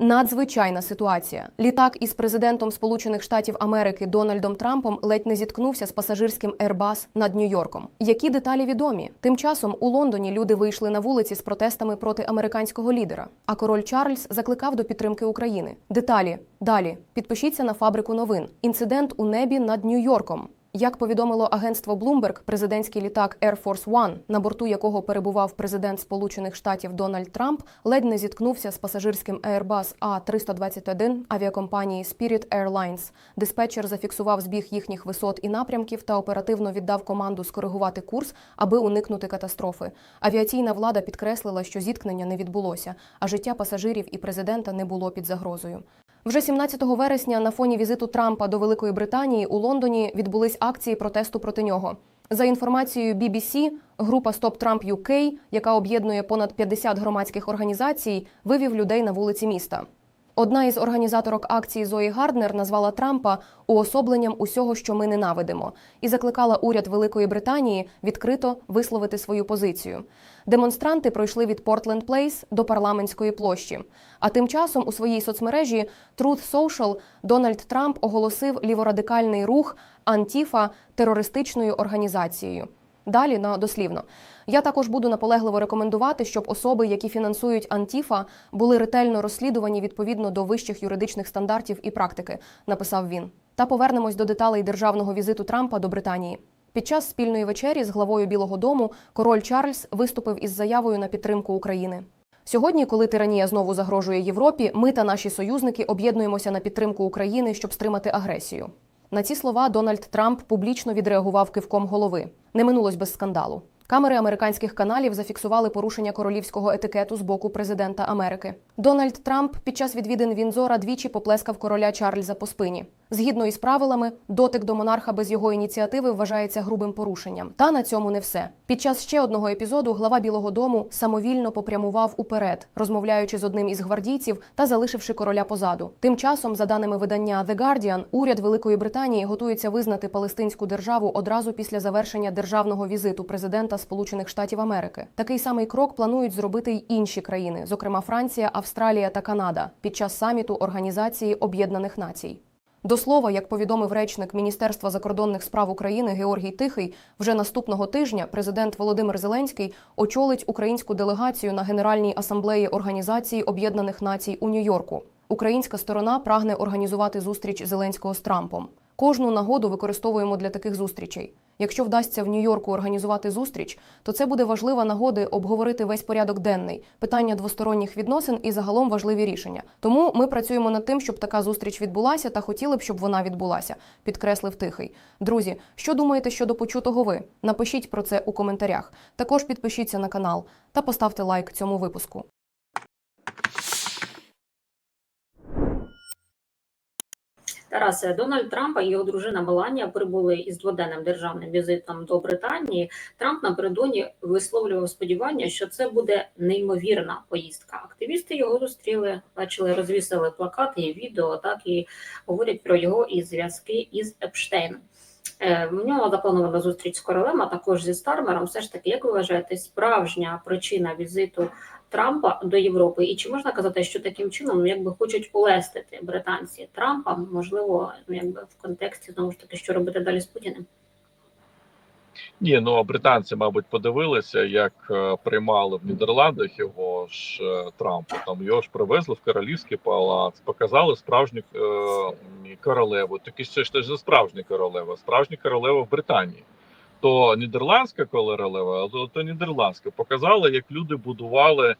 Надзвичайна ситуація. Літак із президентом Сполучених Штатів Америки Дональдом Трампом ледь не зіткнувся з пасажирським Airbus над Нью-Йорком. Які деталі відомі? Тим часом у Лондоні люди вийшли на вулиці з протестами проти американського лідера. А король Чарльз закликав до підтримки України. Деталі далі. Підпишіться на фабрику новин. Інцидент у небі над Нью-Йорком. Як повідомило агентство Bloomberg, президентський літак Air Force One, на борту якого перебував президент Сполучених Штатів Дональд Трамп, ледь не зіткнувся з пасажирським Airbus A321 авіакомпанії Spirit Airlines. Диспетчер зафіксував збіг їхніх висот і напрямків та оперативно віддав команду скоригувати курс, аби уникнути катастрофи. Авіаційна влада підкреслила, що зіткнення не відбулося, а життя пасажирів і президента не було під загрозою. Вже 17 вересня на фоні візиту Трампа до Великої Британії у Лондоні відбулись акції протесту проти нього. За інформацією BBC, група Stop Trump UK, яка об'єднує понад 50 громадських організацій, вивів людей на вулиці міста. Одна із організаторок акції Зої Гарднер назвала Трампа уособленням усього, що ми ненавидимо, і закликала уряд Великої Британії відкрито висловити свою позицію. Демонстранти пройшли від Портленд Плейс до парламентської площі. А тим часом у своїй соцмережі Truth Social Дональд Трамп оголосив ліворадикальний рух Антіфа терористичною організацією. Далі на дослівно. Я також буду наполегливо рекомендувати, щоб особи, які фінансують Антіфа, були ретельно розслідувані відповідно до вищих юридичних стандартів і практики, написав він. Та повернемось до деталей державного візиту Трампа до Британії. Під час спільної вечері з главою Білого Дому король Чарльз виступив із заявою на підтримку України. Сьогодні, коли тиранія знову загрожує Європі, ми та наші союзники об'єднуємося на підтримку України, щоб стримати агресію. На ці слова Дональд Трамп публічно відреагував кивком голови. Не минулось без скандалу. Камери американських каналів зафіксували порушення королівського етикету з боку президента Америки. Дональд Трамп під час відвідин Вінзора двічі поплескав короля Чарльза по спині. Згідно із правилами, дотик до монарха без його ініціативи вважається грубим порушенням. Та на цьому не все. Під час ще одного епізоду глава Білого Дому самовільно попрямував уперед, розмовляючи з одним із гвардійців та залишивши короля позаду. Тим часом, за даними видання The Guardian, уряд Великої Британії готується визнати палестинську державу одразу після завершення державного візиту президента Сполучених Штатів Америки. Такий самий крок планують зробити й інші країни, зокрема Франція, Австралія та Канада, під час саміту Організації Об'єднаних Націй. До слова, як повідомив речник Міністерства закордонних справ України Георгій Тихий, вже наступного тижня президент Володимир Зеленський очолить українську делегацію на Генеральній асамблеї Організації Об'єднаних Націй у Нью-Йорку. Українська сторона прагне організувати зустріч Зеленського з Трампом. Кожну нагоду використовуємо для таких зустрічей. Якщо вдасться в Нью-Йорку організувати зустріч, то це буде важлива нагода обговорити весь порядок денний, питання двосторонніх відносин і загалом важливі рішення. Тому ми працюємо над тим, щоб така зустріч відбулася, та хотіли б, щоб вона відбулася, підкреслив тихий. Друзі, що думаєте щодо почутого ви? Напишіть про це у коментарях. Також підпишіться на канал та поставте лайк цьому випуску. Тарас Дональд Трамп і його дружина Меланія прибули із дводенним державним візитом до Британії. Трамп напередодні висловлював сподівання, що це буде неймовірна поїздка. Активісти його зустріли, бачили, розвісили плакати і відео, так і говорять про його і зв'язки із Епштейном. Е, В нього запланована зустріч з королем, а також зі Стармером. Все ж таки, як ви вважаєте, справжня причина візиту Трампа до Європи? І чи можна казати, що таким чином якби хочуть улестити британці Трампа? Можливо, ну якби в контексті знову ж таки, що робити далі з Путіним? Ні, ну британці, мабуть, подивилися, як е, приймали в Нідерландах його ж е, Трампа. Там його ж привезли в королівський палац, показали справжню е, королеву. Такі ще ж теж за справжня королева, справжня королева в Британії. То нідерландська королева, то, то нідерландська. показала, як люди будували е,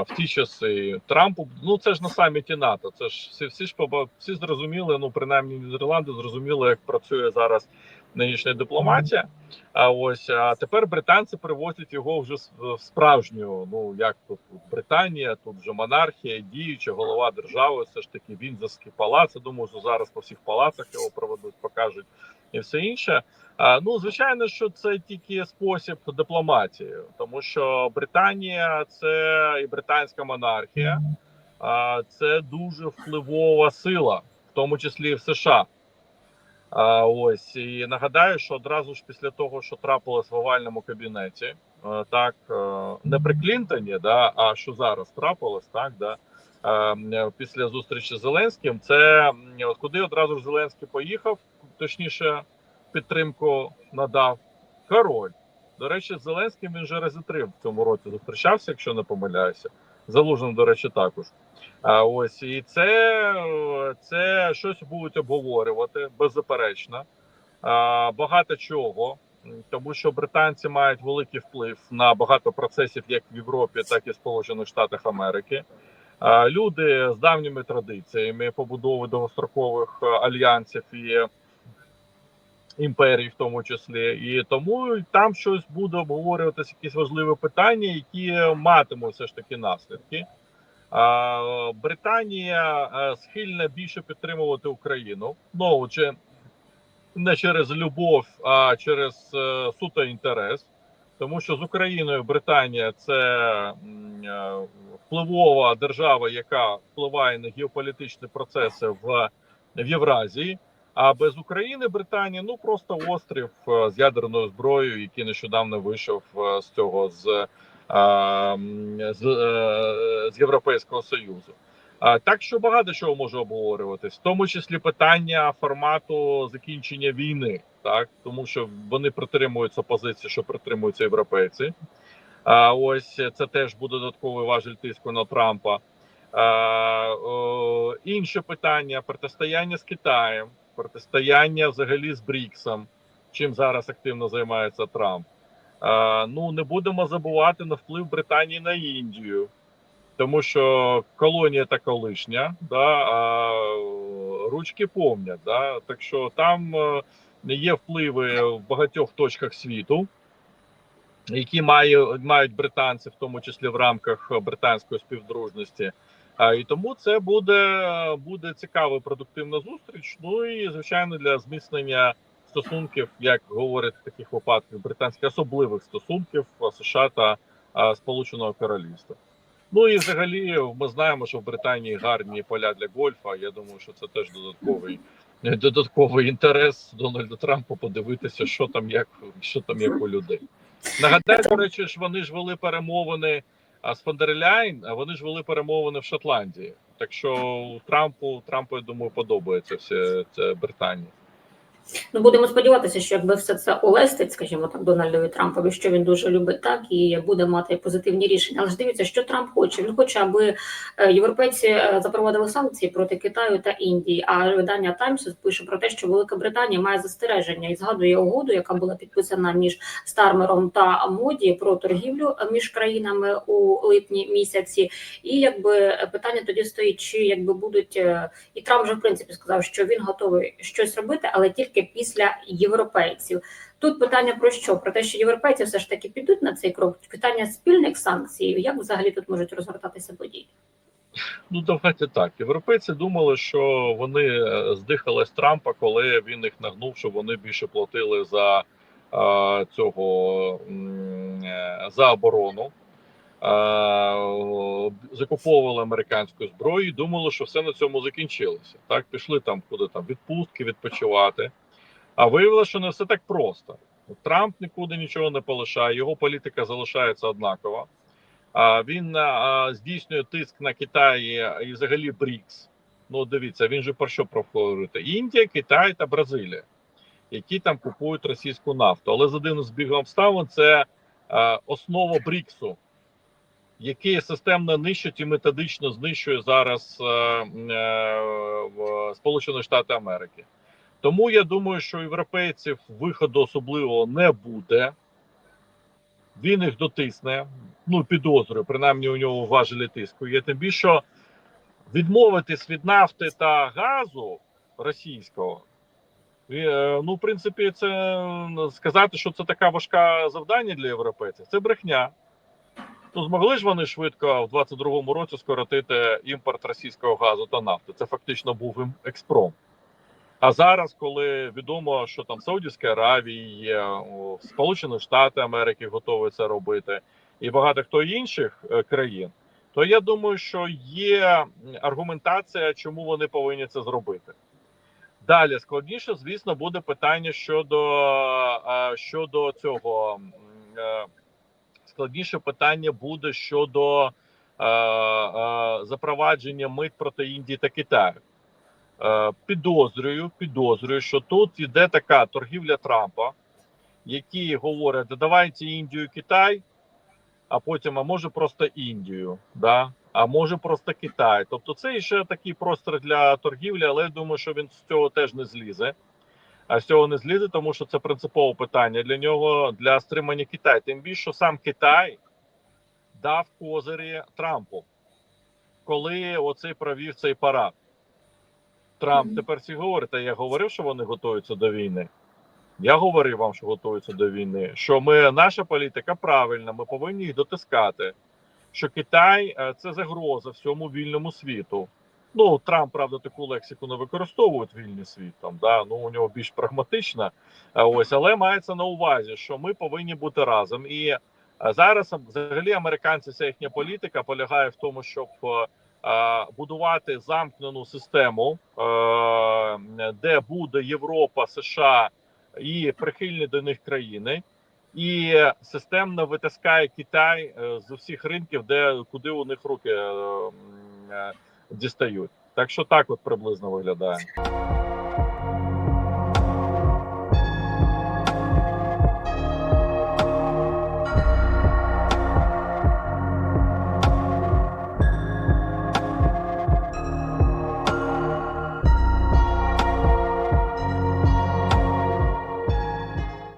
в ті часи Трампу. Ну це ж на саміті НАТО. Це ж всі, всі ж всі зрозуміли. Ну принаймні Нідерланди зрозуміли, як працює зараз нинішня дипломатія. А ось а тепер британці привозять його вже с- в справжню. Ну як тут Британія, тут вже монархія, діюча голова держави. Все ж таки Вінзорський палац. Я думаю, що зараз по всіх палацах його проведуть, покажуть і все інше. А, ну звичайно, що це тільки спосіб дипломатії, тому що Британія це і британська монархія, а це дуже впливова сила, в тому числі і в США. А, ось і нагадаю, що одразу ж після того, що трапилось в овальному кабінеті, е, так е, не при Клінтоні, да, а що зараз трапилось, так да е, після зустрічі з Зеленським. Це куди одразу ж Зеленський поїхав, точніше, підтримку надав. Король. До речі, з Зеленським він вже рази три в цьому році зустрічався, якщо не помиляюся. Залужним, до речі, також. А ось і це, це щось будуть обговорювати беззаперечно. А, багато чого, тому що британці мають великий вплив на багато процесів, як в Європі, так і в Сполучених Штатах Америки. А, люди з давніми традиціями побудови довгострокових е, альянсів і імперій, в тому числі, і тому там щось буде обговорюватися, якісь важливі питання, які матимуть все ж таки наслідки. Британія е, схильна більше підтримувати Україну. Ну чи не через любов, а через е, суто інтерес. Тому що з Україною Британія це е, впливова держава, яка впливає на геополітичні процеси в, в Євразії. А без України Британія ну просто острів з ядерною зброєю, який нещодавно вийшов з цього з, з, е, з Європейського Союзу. Так що багато чого може обговорюватись, в тому числі питання формату закінчення війни, так тому що вони притримуються позиції, що притримуються європейці. А ось це теж буде додатковий важель тиску на Трампа. А, о, інше питання протистояння з Китаєм, протистояння взагалі з Бріксом, чим зараз активно займається Трамп. Ну не будемо забувати на вплив Британії на Індію тому що колонія та колишня, да, а ручки помнять. Да, так що там е, є впливи в багатьох точках світу, які має, мають британці, в тому числі в рамках британської співдружності. А, і тому це буде, буде цікава продуктивна зустріч. Ну і звичайно для зміцнення стосунків, як говорять в таких випадках, британських особливих стосунків США та Сполученого Королівства. Ну і взагалі ми знаємо, що в Британії гарні поля для гольфа. Я думаю, що це теж додатковий додатковий інтерес Дональда Трампа подивитися, що там як що там як у людей. Нагадаю, до речі, ж вони ж вели перемовини з Фондерляйн, а вони ж вели перемовини в Шотландії. Так що Трампу Трампу, я думаю, подобається все це Британія. Ну будемо сподіватися, що якби все це улестить, скажімо так, Дональдові Трампові, що він дуже любить, так і буде мати позитивні рішення. Але ж дивіться, що Трамп хоче. Він хоче, аби е, європейці е, запровадили санкції проти Китаю та Індії. А видання Times пише про те, що Велика Британія має застереження і згадує угоду, яка була підписана між Стармером та Моді про торгівлю між країнами у липні місяці. І якби питання тоді стоїть, чи якби будуть е, і Трамп вже в принципі сказав, що він готовий щось робити, але тільки після європейців. Тут питання про що? Про те, що європейці все ж таки підуть на цей крок. Питання спільних санкцій. Як взагалі тут можуть розгортатися події? Ну давайте так. Європейці думали, що вони е, здихали з Трампа, коли він їх нагнув, щоб вони більше платили за е, цього е, за оборону. Е, закуповували американську зброю і думали, що все на цьому закінчилося. Так, пішли там куди там відпустки відпочивати. А виявилося, що не все так просто. Трамп нікуди нічого не полишає, його політика залишається однакова. А він здійснює тиск на Китай і взагалі БРІКС. Ну, дивіться, він же про що проговорити? Індія, Китай та Бразилія, які там купують російську нафту. Але за дивним збігом обставин це основа БРІКСу, який системно нищить і методично знищує зараз е, е, в Сполучені Штати Америки. Тому я думаю, що європейців виходу особливого не буде. Він їх дотисне. Ну, підозрюю, принаймні у нього важелі тиску. Є тим більше відмовитись від нафти та газу російського. е, Ну, в принципі, це сказати, що це така важка завдання для європейців. Це брехня. Ну, змогли ж вони швидко в 22-му році скоротити імпорт російського газу та нафти. Це фактично був експром. А зараз, коли відомо, що там Саудівська Аравія є, Сполучені Штати Америки готові це робити, і багато хто інших е, країн, то я думаю, що є аргументація, чому вони повинні це зробити. Далі складніше, звісно, буде питання щодо, е, щодо цього. е, Складніше питання буде щодо запровадження мит проти Індії та Китаю. Е, підозрюю, підозрюю, що тут йде така торгівля Трампа, які говорять, да давайте Індію, Китай, а потім, а може просто Індію, да? а може просто Китай. Тобто це ще такий простір для торгівлі, але я думаю, що він з цього теж не злізе. А з цього не злізе, тому що це принципове питання для нього для стримання Китаю. Тим більше, що сам Китай дав козирі Трампу, коли оцей провів цей парад. Трамп тепер всі говорить, а я говорив, що вони готуються до війни. Я говорив вам, що готуються до війни. Що ми наша політика правильна, ми повинні їх дотискати. Що Китай е, це загроза всьому вільному світу. Ну Трамп, правда, таку лексику не використовує вільний світ. Там да ну у нього більш прагматична. е, Ось, але мається на увазі, що ми повинні бути разом. І е, зараз взагалі американці, ця їхня політика полягає в тому, щоб будувати замкнену систему, е, де буде Європа, США і прихильні до них країни, і системно витискає Китай е, з усіх ринків, де куди у них руки е, е, дістають. Так що так от приблизно виглядає.